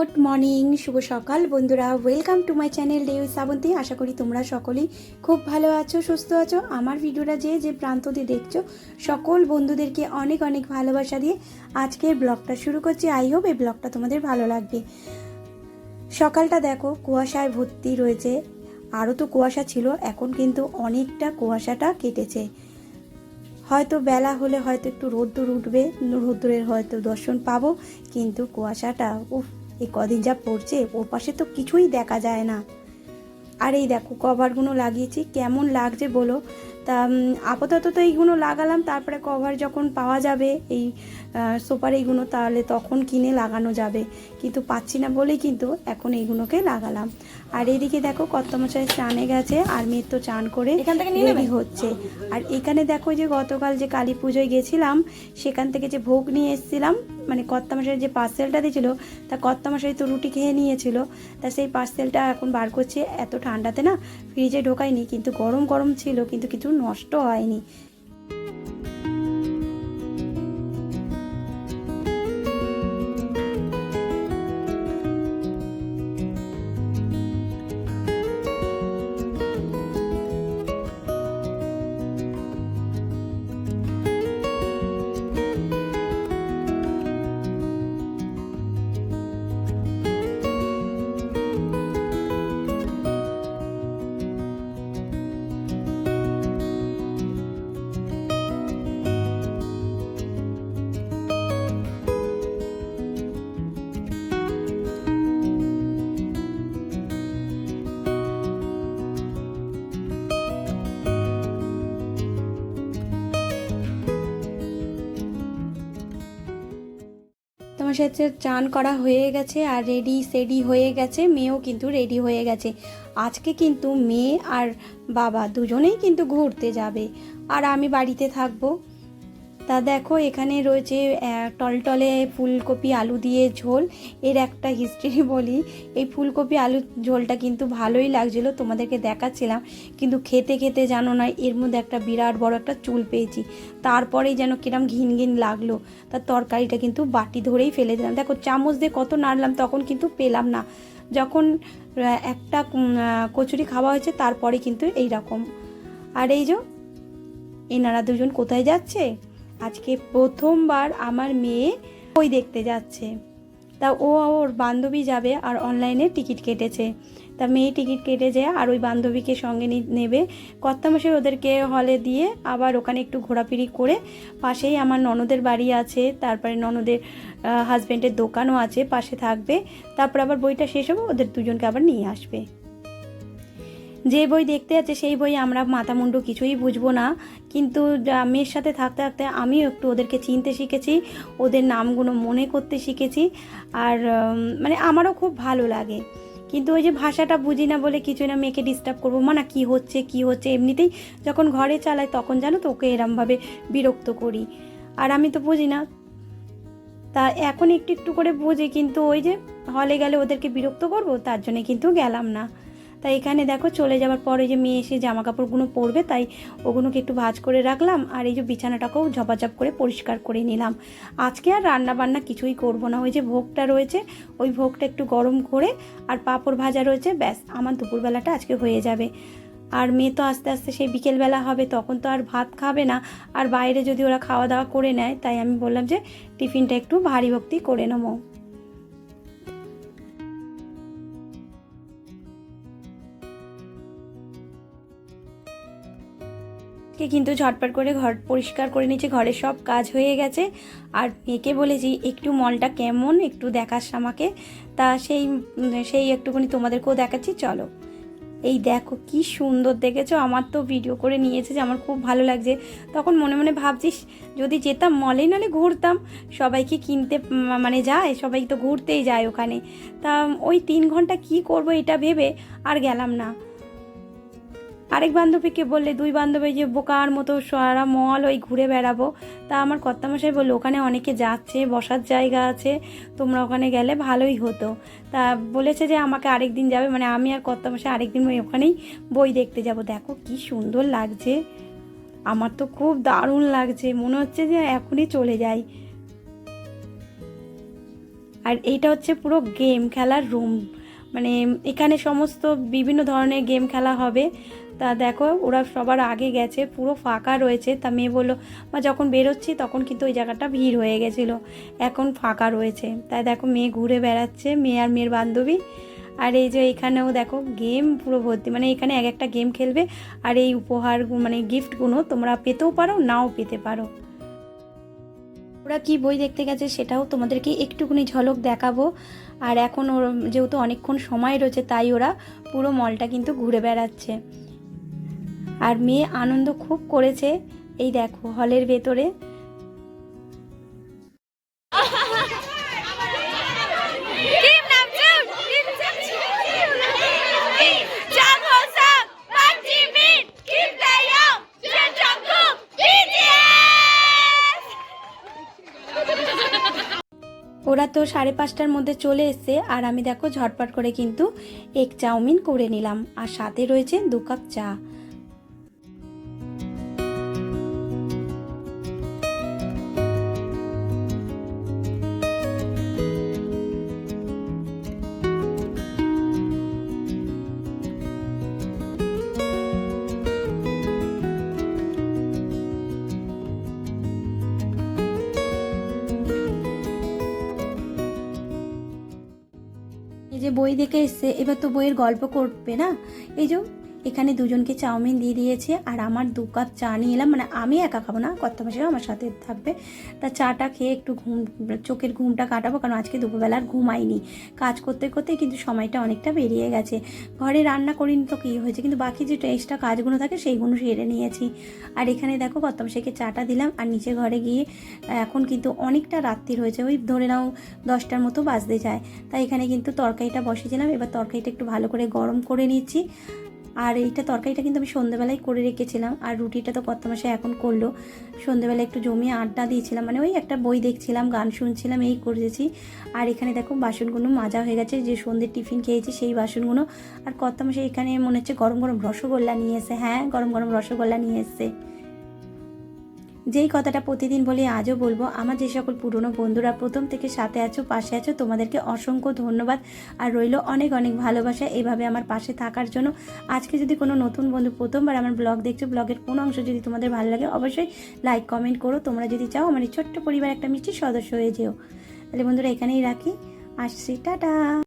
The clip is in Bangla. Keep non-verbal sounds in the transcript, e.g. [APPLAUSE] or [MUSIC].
গুড মর্নিং, শুভ সকাল। বন্ধুরা ওয়েলকাম টু মাই চ্যানেল ডেউ শ্রাবন্তী আশা করি তোমরা সকলেই খুব ভালো আছো, সুস্থ আছো। আমার ভিডিওটা যে যে প্রান্ত দিয়ে দেখছ, সকল বন্ধুদেরকে অনেক অনেক ভালোবাসা দিয়ে আজকের ব্লগটা শুরু করছি। আই হোপ এই ব্লগটা তোমাদের ভালো লাগবে। সকালটা দেখো, কুয়াশায় ভর্তি রয়েছে। আরও তো কুয়াশা ছিল, এখন কিন্তু অনেকটা কুয়াশাটা কেটেছে। হয়তো বেলা হলে হয়তো একটু রোদ্দুর উঠবে, রোদ্দুরের হয়তো দর্শন পাবো, কিন্তু কুয়াশাটা, উফ এই কদিন যা পড়ছে, ওর পাশে তো কিছুই দেখা যায় না। আর এই দেখো কভারগুলো লাগিয়েছি, কেমন লাগছে বলো? তা আপাতত তো এইগুলো লাগালাম, তারপরে কভার যখন পাওয়া যাবে, এই সোফার এইগুলো তাহলে তখন কিনে লাগানো যাবে। কিন্তু পাচ্ছি না বলেই কিন্তু এখন এইগুলোকে লাগালাম। আর এদিকে দেখো কর্তমশাই চানে গেছে আর মেয়ের তো চান করে এখান থেকে নিয়ে রেডি হচ্ছে। আর এখানে দেখো যে গতকাল যে কালী পুজোয় গেছিলাম সেখান থেকে যে ভোগ নিয়ে এসেছিলাম মানে কর্তামশাই যে পার্সেলটা দিয়েছিল তা কর্তামশাই তো রুটি খেয়ে নিয়েছিল। তা সেই পার্সেলটা এখন বার করছে এত ঠান্ডাতে না ফ্রিজে ঢোকায়নি কিন্তু গরম গরম ছিল কিন্তু কিছু নষ্ট হয়নি। তোমার সাথে চান করা হয়ে গেছে আর রেডি সেডি হয়ে গেছে, মেয়েও কিন্তু রেডি হয়ে গেছে। আজকে কিন্তু মেয়ে আর বাবা দুজনেই কিন্তু ঘুরতে যাবে। আর আমি বাড়িতে থাকব। তা দেখো, এখানে রয়েছে টলটলে ফুলকপি, আলু দিয়ে ঝোল। এর একটা হিস্ট্রি [LAUGHS] বলি। এই ফুলকপি, আলু ঝোলটা কিন্তু ভালোই লাগছিল, তোমাদেরকে দেখাচ্ছিলাম। কিন্তু খেতে খেতে জানো না, এর মধ্যে একটা বিরাট বড় একটা চুল পেয়েছি। তারপরেই যেন কিরম ঘিন ঘিন লাগল। তার তরকারিটা কিন্তু বাটি ধরেই ফেলে দিলাম। দেখো, চামচ দিয়ে কত নাড়লাম, তখন কিন্তু পেলাম না। যখন একটা কচুরি খাওয়া হয়েছে, তারপরে কিন্তু এই রকম আর এই যে, এনারা দুজন কোথায় যাচ্ছে? আজকে প্রথমবার আমার মেয়ে বই দেখতে যাচ্ছে। তা ও ওর বান্ধবী যাবে আর অনলাইনে টিকিট কেটেছে। তা মেয়ে টিকিট কেটেছে আর ওই বান্ধবীকে সঙ্গে নেবে। কর্তামশাই ওদেরকে হলে দিয়ে আবার ওখানে একটু ঘোরাফিরি করে পাশেই আমার ননদের বাড়ি আছে। তারপরে ননদের হাজব্যান্ডের দোকানও আছে, পাশে থাকবে। তারপর আবার বইটা শেষ হবে, ওদের দুজনকে আবার নিয়ে আসবে। যে বই দেখতে আছে সেই বই আমরা মাথা মুন্ডু কিছুই বুঝব না। কিন্তু মেয়ের সাথে থাকতে থাকতে আমিও একটু ওদেরকে চিনতে শিখেছি, ওদের নামগুলো মনে করতে শিখেছি। আর মানে আমারও খুব ভালো লাগে। কিন্তু ওই যে ভাষাটা বুঝি না বলে কিছু না, মেয়েকে ডিস্টার্ব করব মানা কি হচ্ছে কি হচ্ছে, এমনিতেই যখন ঘরে চালাই তখন জানো তো ওকে এরমভাবে বিরক্ত করি। আর আমি তো বুঝি না। তা এখন একটু একটু করে বুঝি, কিন্তু ওই যে হলে গেলে ওদেরকে বিরক্ত করব, তার জন্য কিন্তু গেলাম না। তাই এখানে দেখো চলে যাওয়ার পরে যে মেয়ে এসে জামা কাপড়গুলো পরবে, তাই ওগুলোকে একটু ভাজ করে রাখলাম আর এই যে বিছানাটাকেও ঝপাঝপ করে পরিষ্কার করে নিলাম। আজকে আর রান্না বান্না কিছুই করব না, ওই যে ভোগটা রয়েছে, ওই ভোগটা একটু গরম করে আর পাঁপড় ভাজা রয়েছে, ব্যাস, আমার দুপুরবেলাটা আজকে হয়ে যাবে। আর মেয়ে তো আস্তে আস্তে সেই বিকেলবেলা হবে, তখন তো আর ভাত খাবে না, আর বাইরে যদি ওরা খাওয়া দাওয়া করে নেয়, তাই আমি বললাম যে টিফিনটা একটু ভারী ভক্তি করে নেব। কে কিন্তু ঝটপট করে ঘর পরিষ্কার করে নিচ্ছে ঘরের সব কাজ হয়ে গেছে। আর মেয়েকে বলেছি একটু মলটা কেমন, একটু দেখাস আমাকে। তা সেই সেই একটুখানি তোমাদেরকেও দেখাচ্ছি, চলো। এই দেখো কি সুন্দর দেখেছ? আমার তো ভিডিও করে নিয়েছে যে, আমার খুব ভালো লাগছে। তখন মনে মনে ভাবছিস, যদি যেতাম মলে নালে ঘুরতাম। সবাইকে কিনতে মানে যায়, সবাই তো ঘুরতেই যায় ওখানে। তা ওই তিন ঘণ্টা কি করব এটা ভেবে আর গেলাম না। আরেক বান্ধবীকে বললে, দুই বান্ধবী যে বোকার মতো সারা মল ওই ঘুরে বেড়াবো। তা আমার কর্তামশাই বলল, ওখানে অনেকে যাচ্ছে, বসার জায়গা আছে, তোমরা ওখানে গেলে ভালোই হতো। তা বলেছে যে, আমাকে আরেক দিন যাবে। মানে আমি আর কর্তামশাই আরেক দিন ওখানেই বই দেখতে যাব। দেখো কি সুন্দর লাগছে। আমার তো খুব দারুণ লাগছে। মনে হচ্ছে যে এখনই চলে যাই। আর এইটা হচ্ছে পুরো গেম, খেলার রুম। মানে এখানে সমস্ত বিভিন্ন ধরনের গেম খেলা হবে। তা দেখো, ওরা সবার আগে গেছে, পুরো ফাঁকা রয়েছে। তা মেয়ে বলল, মা, যখন বেরোচ্ছি তখন কিন্তু ওই জায়গাটা ভিড় হয়ে গেছিল। এখন ফাঁকা রয়েছে। তাই দেখো, মেয়ে ঘুরে বেড়াচ্ছে, মেয়ে আর মেয়ের বান্ধবী। আর এই যে এখানেও দেখো গেম পুরো ভর্তি মানে এখানে এক একটা গেম খেলবে। আর এই উপহার মানে গিফটগুলো তোমরা পেতেও পারো, নাও পেতে পারো। ওরা কি বই দেখতে গেছে সেটাও তোমাদেরকে একটুখানি ঝলক দেখাবো। আর এখন ওর যেহেতু অনেকক্ষণ সময় রয়েছে, তাই ওরা পুরো মলটা কিন্তু ঘুরে বেড়াচ্ছে। আর মেয়ে আনন্দ খুব করেছে। এই দেখো, হলের ভেতরে ওরা তো সাড়ে পাঁচটার মধ্যে চলে এসছে, আর আমি দেখো ঝটপট করে কিন্তু এক চাউমিন করে নিলাম। আর সাথে রয়েছে দু কাপ চা। বই দেখে এসছে এবার তো বইয়ের গল্প করবে না? এই যে এখানে দুজনকে চাউমিন দিয়ে দিয়েছে, আর আমার দু কাপ চা নিয়ে এলাম। মানে আমি একা খাব না কত মাসে আমার সাথে থাকবে। তা চাটা খেয়ে একটু ঘুম, চোখের ঘুমটা কাটাবো, কারণ আজকে দুপুরবেলা আর ঘুমাইনি কাজ করতে করতে কিন্তু সময়টা অনেকটা বেরিয়ে গেছে। ঘরে রান্না করিনি তো কী হয়েছে, কিন্তু বাকি যে এক্সট্রা কাজগুলো থাকে সেইগুলো সেরে নিয়েছি। আর এখানে দেখো কত মাসেকে চাটা দিলাম, আর নিচে ঘরে গিয়ে এখন কিন্তু অনেকটা রাত্রি হয়েছে, ওই ধরে নাও দশটার মতো বাজতে যায়। তাই এখানে কিন্তু তরকারিটা বসিয়েছিলাম, এবার তরকারিটা একটু ভালো করে গরম করে নিচ্ছি। আর এইটা তরকারিটা কিন্তু আমি সন্ধ্যেবেলায় করে রেখেছিলাম, আর রুটিটা তো কত মাসে এখন করল। সন্ধ্যেবেলায় একটু জমিয়ে আড্ডা দিয়েছিলাম মানে ওই একটা বই দেখছিলাম, গান শুনছিলাম, এই করেছি। আর এখানে দেখো বাসনগুলো মাজা হয়ে গেছে, যে সন্ধ্যের টিফিন খেয়েছি সেই বাসনগুলো। আর কত মাসে এখানে মনে হচ্ছে গরম গরম রসগোল্লা নিয়ে এসে হ্যাঁ গরম গরম রসগোল্লা নিয়ে এসছে। যেই কথাটা প্রতিদিন বলি, আজও বলব, আমার যে সকল পুরনো বন্ধুরা প্রথম থেকে সাথে আছো, পাশে আছো, তোমাদেরকে অসংখ্য ধন্যবাদ। আর রইল অনেক অনেক ভালোবাসা এভাবে আমার পাশে থাকার জন্য। আজকে যদি কোনো নতুন বন্ধু প্রথমবার আমার ব্লগ দেখছ, ব্লগের কোনো অংশ যদি তোমাদের ভালো লাগে, অবশ্যই লাইক, কমেন্ট করো। তোমরা যদি চাও, আমার এই ছোট্ট পরিবার একটা মিষ্টি সদস্য হয়ে যেও। তাহলে বন্ধুরা এখানেই রাখি। আসছি, টাটা!